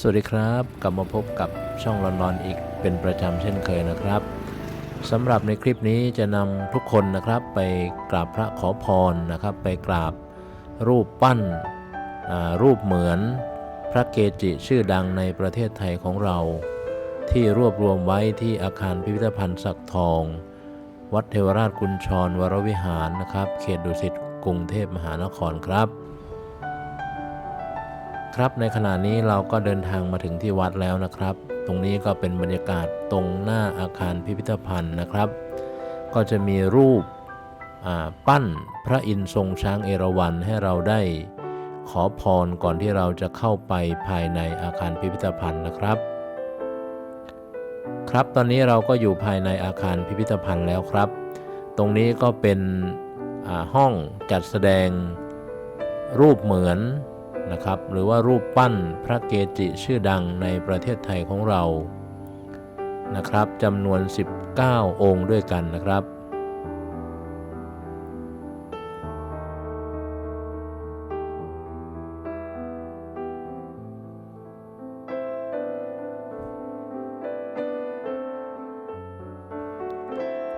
สวัสดีครับ กลับมาพบกับช่องลอนดอนอีกเป็นประจำเช่นเคยนะครับสำหรับในคลิปนี้จะนำทุกคนนะครับไปกราบพระขอพรนะครับ ไปกราบรูปปั้นรูปเหมือนพระเกจิชื่อดังในประเทศไทยของเรา ที่รวบรวมไว้ที่อาคารพิพิธภัณฑ์สักทอง วัดเทวราชกุญชรวรวิหารนะครับ เขตดุสิตกรุงเทพมหานครครับ ครับในขณะนี้เราก็เดินทางมาถึงที่วัดแล้วนะครับ ตรงนี้ก็เป็นบรรยากาศตรงหน้าอาคารพิพิธภัณฑ์นะครับ ก็จะมีรูปปั้นพระอินทร์ทรงช้างเอราวัณให้เราได้ขอพรก่อนที่เราจะเข้าไปภายในอาคารพิพิธภัณฑ์นะครับ ครับตอนนี้เราก็อยู่ภายในอาคารพิพิธภัณฑ์แล้วครับ ตรงนี้ก็เป็นห้องจัดแสดงรูปเหมือน นะครับ หรือว่ารูปปั้นพระเกจิชื่อดังในประเทศไทยของเรานะครับจำนวน 19 องค์ด้วยกันนะครับ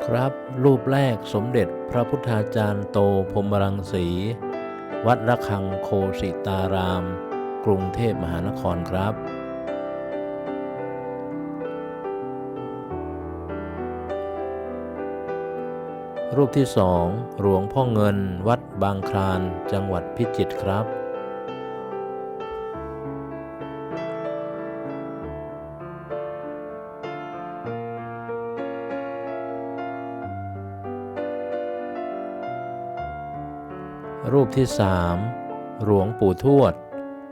ครับรูปแรกสมเด็จพระพุทธาจารย์โตพรหมรังสี วัดระฆังโคสิตาราม กรุงเทพมหานครครับรูปที่สองหลวงพ่อเงินวัดบางคลาน จังหวัดพิจิตรครับ รูปที่สามหลวงปู่ทวด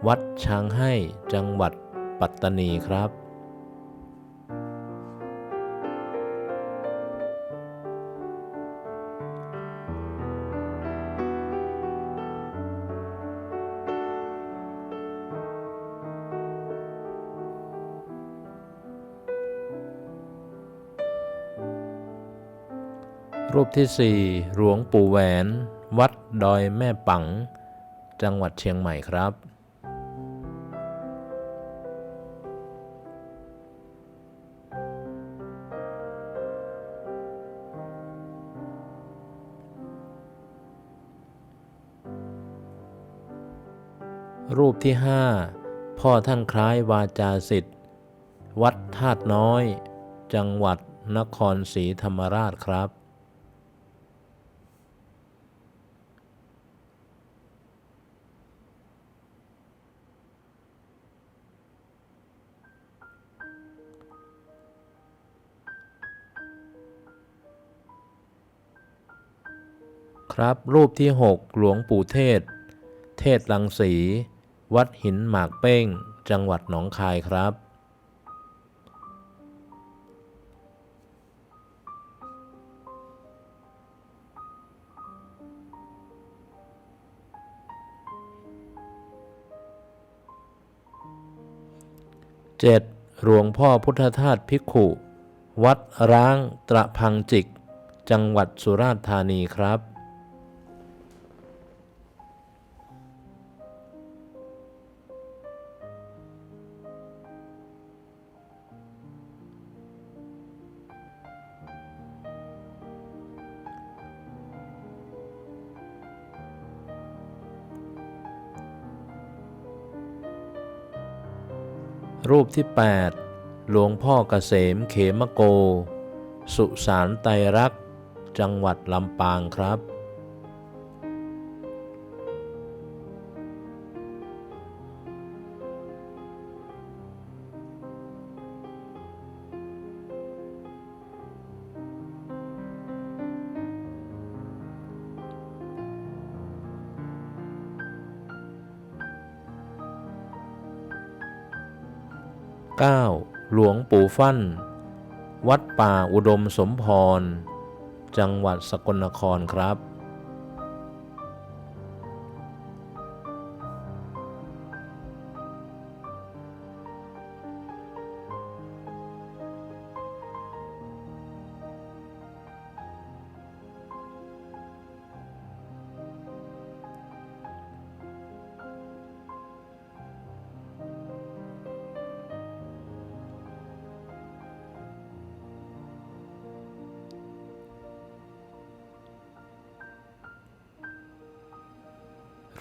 วัดช้างให้จังหวัดปัตตานีครับ รูปที่สี่หลวงปู่แหวน วัดดอยแม่ปัง จังหวัดเชียงใหม่ครับ รูปที่ห้าพ่อท่านคล้ายวาจาสิทธิ์ วัดธาตุน้อย จังหวัดนครศรีธรรมราชครับ ครับ รูปที่ 6 หลวงปู่เทศ เทศลังสี วัดหินหมากเป้ง จังหวัดหนองคายครับ 7. หลวงพ่อพุทธทาสภิกขุ วัดร้างตระพังจิก จังหวัดสุราษฎร์ธานีครับ รูปที่ 8 หลวงพ่อเกษมเขมโก สุสานไตรรัก จังหวัดลำปางครับ 9. หลวงปู่ฟั่น วัดป่าอุดมสมพร จังหวัดสกลนครครับ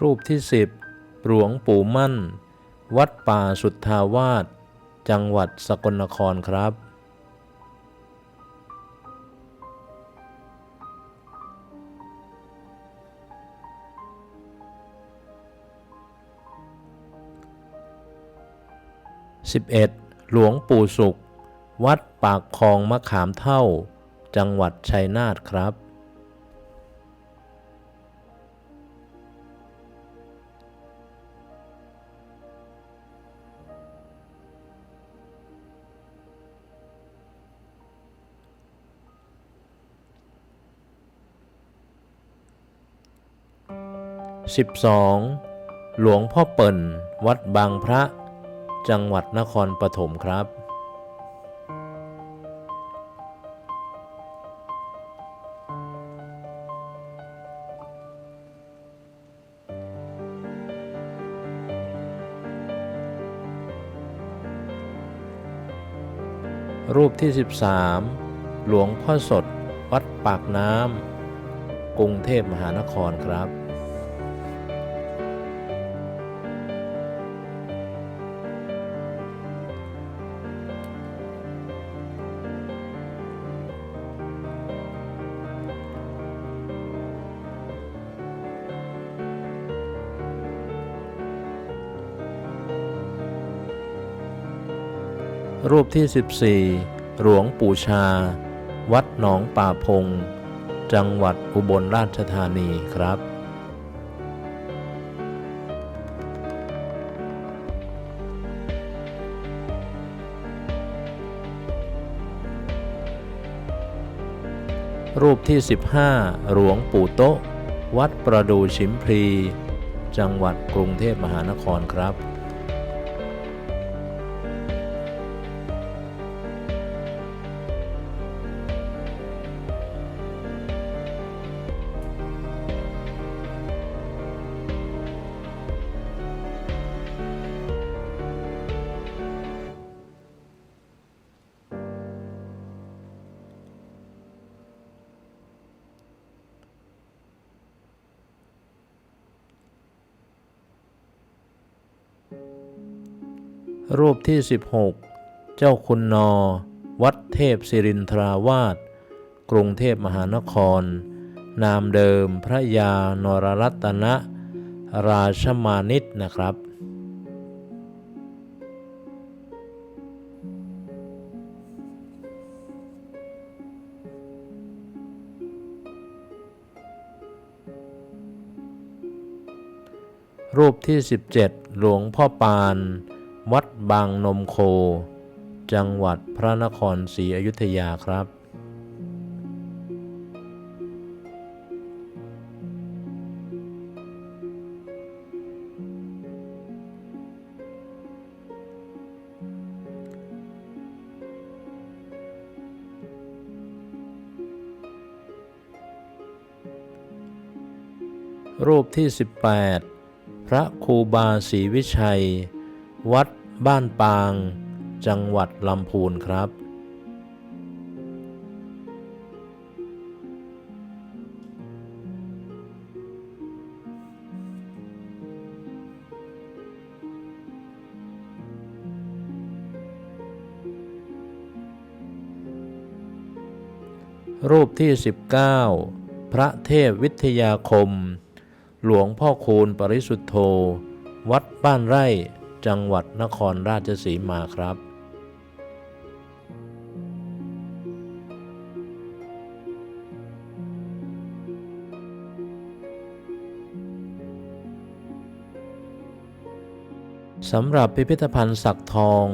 รูปที่ 10 หลวงปู่มั่น วัดป่าสุทธาวาส จังหวัดสกลนครครับ 11. หลวงปู่สุข วัดปากคลองมะขามเท่า จังหวัดชัยนาทครับ 12. หลวงพ่อเปิ่น วัดบางพระ จังหวัดนครปฐมครับ รูปที่ 13 หลวงพ่อสด วัดปากน้ำ กรุงเทพมหานครครับ รูปที่ 14 หลวงปู่ชา วัดหนองป่าพง จังหวัดอุบลราชธานีครับ รูปที่ 15 หลวงปู่โต๊ะ วัดประดูชิมพลี จังหวัดกรุงเทพมหานครครับ รูปที่ 16 เจ้าคุณนอ วัดเทพศิรินทราวาสกรุงเทพมหานคร นามเดิมพระยานรรัตนะ ราชมานิตนะครับ รูปที่ 17 หลวงพ่อปาน วัดบางนมโค จังหวัดพระนครศรีอยุธยาครับ รูปที่ 18 พระครูบาศรีวิชัย วัดบ้านปาง จังหวัดลำพูนครับ รูปที่ 19 พระเทพวิทยาคม หลวงพ่อคูณปริสุทธโธ วัดบ้านไร่ จังหวัดนครราชสีมาครับ สำหรับพิพิธภัณฑ์ศักทอง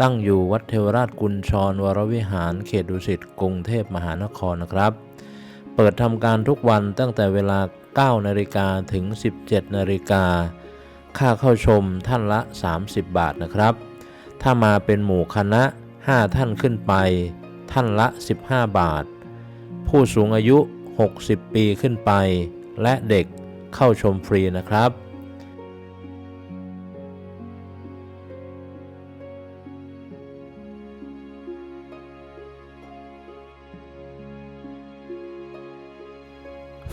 ตั้งอยู่วัดเทวราชกุญชรวรวิหารเขตดุสิตกรุงเทพมหานครนะครับ เปิดทำการทุกวันตั้งแต่เวลา 9 นาฬิกาถึง 17 นาฬิกา ค่าเข้าชมท่านละ 30 บาทนะครับ ถ้ามาเป็นหมู่คณะ 5 ท่านขึ้นไป ท่านละ 15 บาท ผู้สูงอายุ 60 ปีขึ้นไป และเด็กเข้าชมฟรีนะครับ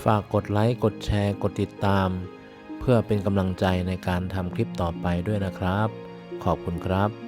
ฝากกดไลค์ กดแชร์ กดติดตาม เพื่อเป็นกำลังใจในการทำคลิปต่อไปด้วยนะครับ ขอบคุณครับ